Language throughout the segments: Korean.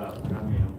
uh, I mean,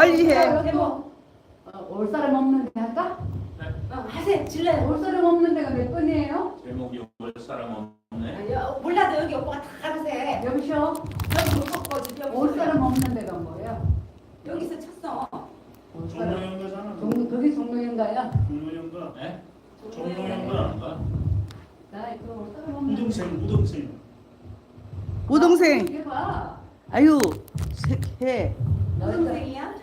빨리 해. 제목 어, 올 사람 없는 데 할까? 네. 어, 하세요 질러 올 사람 없는 데가 몇 번이에요? 제목이 올 사람 없네. 아니, 어, 몰라도 여기 오빠가 다 하세요 여기셔 여기 못 걷고 지금 올 사람 없는 데가 뭐예요? 여기서 쳤어 올 사람 종로연가잖아. 종, 거기 종로인가요? 종로연가. 네? 종로연가. 뭐란가? 나그올 사람 없는 데 우동생, 우동생. 아유 해 선생이야?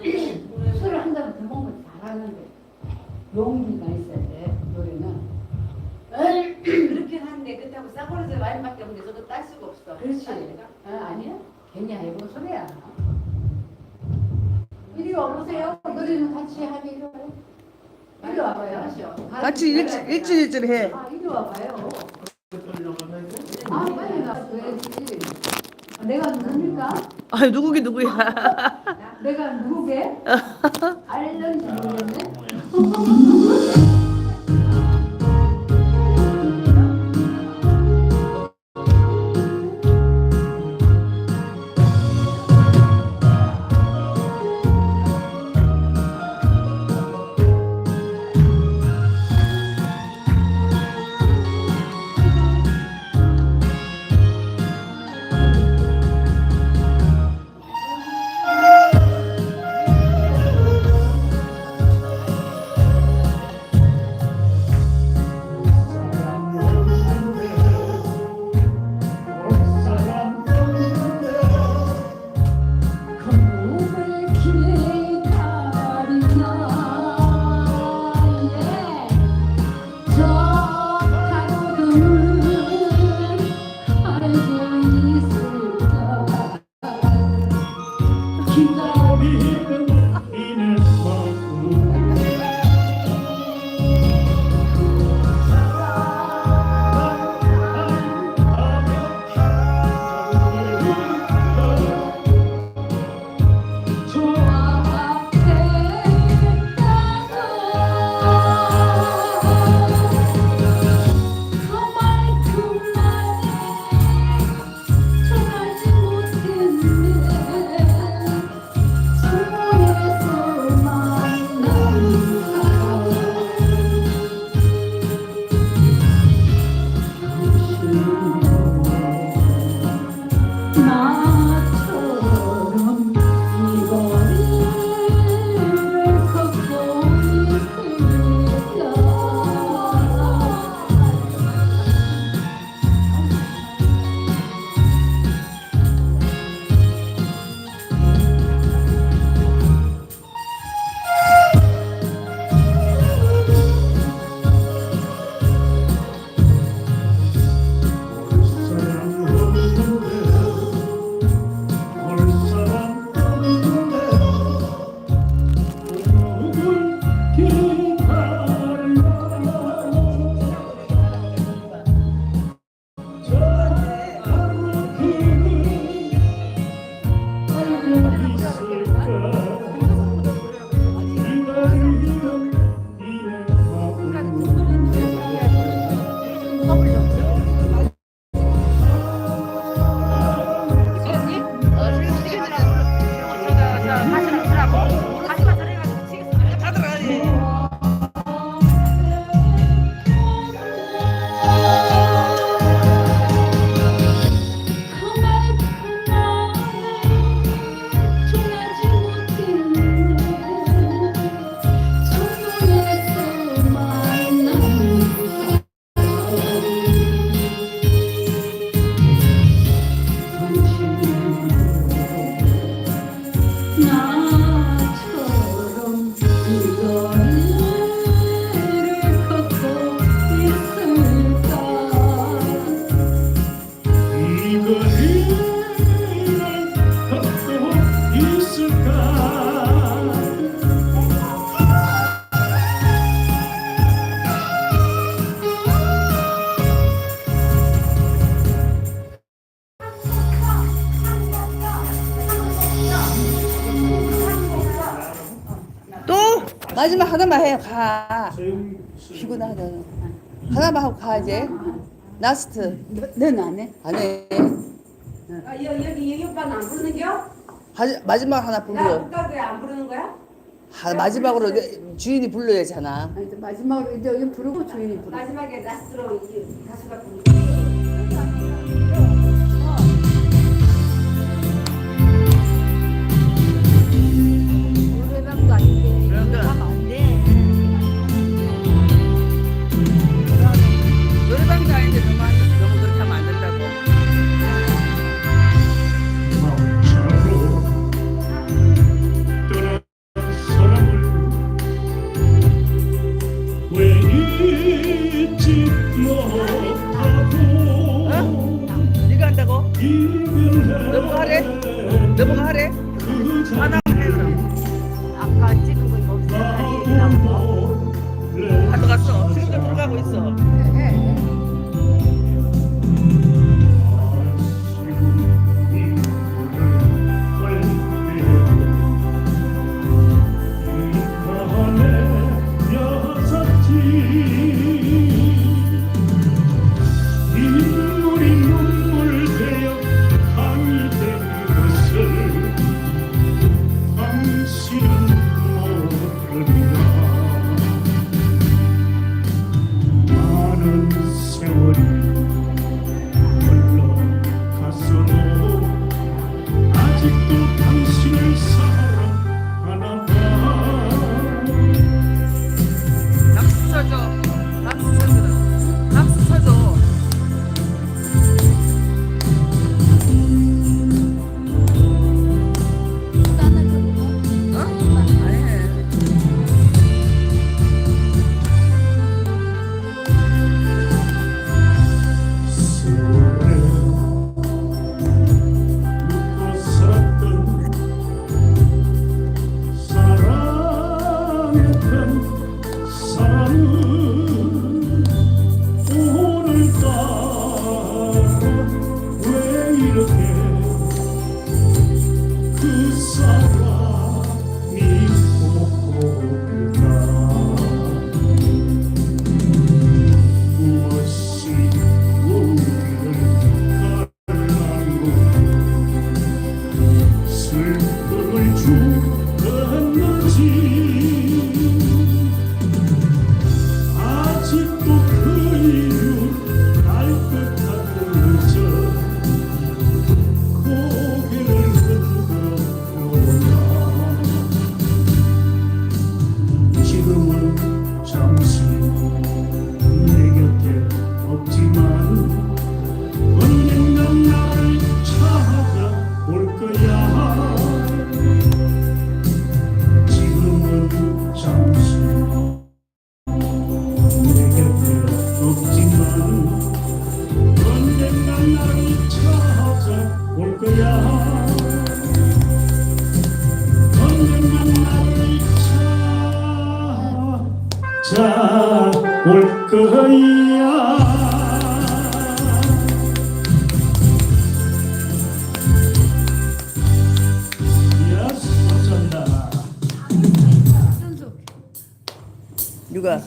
술을 한 잔을 더 먹으면 잘하는데 용기가 있어야 돼 노래는. 그렇긴 한데 그렇다고 싸구려서 와인밖에 없는데 저거 딸 수가 없어. 그렇지. 아, 아니야? 괜히 해본 소리야. 이리 와보세요. 노래는 같이 하기로 이리 와봐요. 같이 아, 일주, 일주일 일주일 해. 아 이리 와봐요. 아 빨리 나와줘야지. 아, 내가 누굽니까? 아 누구긴 누구야. 내가 누구게? 알는지 모르겠네. 가. 피곤하다. 하나만 하고 가 이제. 라스트. 넌안 해? 안 해. 아, 여, 여기 예기 오빠는 안 부르는겨? 마지막 하나 불러. 아까 왜안 부르는 거야? 하- 마지막으로 내- 주인이 불러야 되잖아. 아니, 마지막으로 이제 여기 부르고 조인이 부르고. 마지막에 나스로 이게 가수가 부르는 거야. 수 없는지. 누가?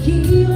He